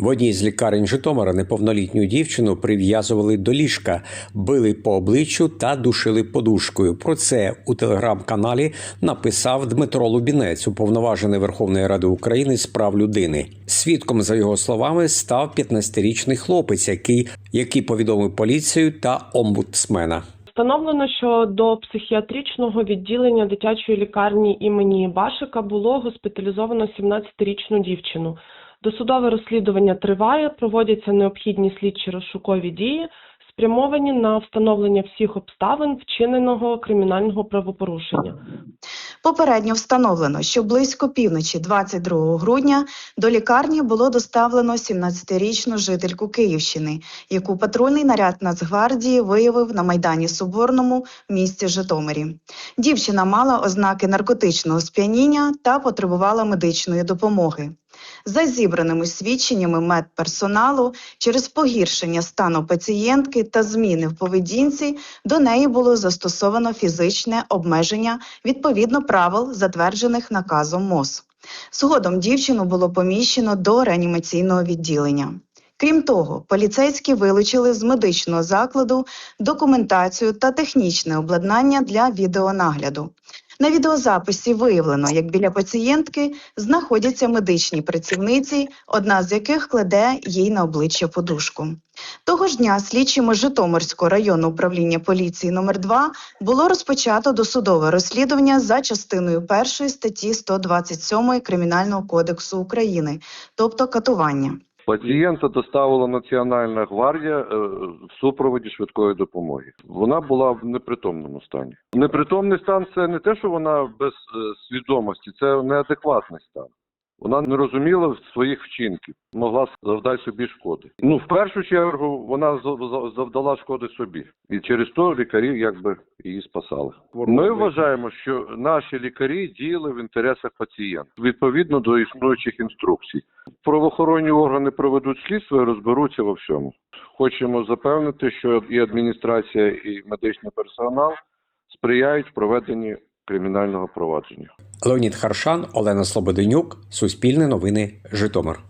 В одній з лікарень Житомира неповнолітню дівчину прив'язували до ліжка, били по обличчю та душили подушкою. Про це у телеграм-каналі написав Дмитро Лубінець, уповноважений Верховної Ради України з прав людини. Свідком, за його словами, став 15-річний хлопець, який, який повідомив поліцію та омбудсмена. Встановлено, що до психіатричного відділення дитячої лікарні імені Башика було госпіталізовано 17-річну дівчину. Досудове розслідування триває, проводяться необхідні слідчі розшукові дії, спрямовані на встановлення всіх обставин вчиненого кримінального правопорушення. Попередньо встановлено, що близько півночі 22 грудня до лікарні було доставлено 17-річну жительку Київщини, яку патрульний наряд Нацгвардії виявив на Майдані Соборному місті Житомирі. Дівчина мала ознаки наркотичного сп'яніння та потребувала медичної допомоги. За зібраними свідченнями медперсоналу, через погіршення стану пацієнтки та зміни в поведінці до неї було застосовано фізичне обмеження відповідно правил, затверджених наказом МОЗ. Згодом дівчину було поміщено до реанімаційного відділення. Крім того, поліцейські вилучили з медичного закладу документацію та технічне обладнання для відеонагляду. На відеозаписі виявлено, як біля пацієнтки знаходяться медичні працівниці, одна з яких кладе їй на обличчя подушку. Того ж дня слідчими Житомирського районного управління поліції номер 2 було розпочато досудове розслідування за частиною 1 статті 127 Кримінального кодексу України, тобто катування. Пацієнта доставила Національна гвардія е, в супроводі швидкої допомоги. Вона була в непритомному стані. Непритомний стан це не те, що вона без е, свідомості, це неадекватний стан. Вона не розуміла своїх вчинків, могла завдати собі шкоди. Ну, в першу чергу, вона за- за- завдала шкоди собі, і через то лікарі якби її спасали. Ми вважаємо, що наші лікарі діяли в інтересах пацієнта відповідно до існуючих інструкцій. Правоохоронні органи проведуть слідство і розберуться во всьому. Хочемо запевнити, що і адміністрація, і медичний персонал сприяють проведенні кримінального провадження. Леонід Харшан, Олена Слободенюк, Суспільне новини, Житомир.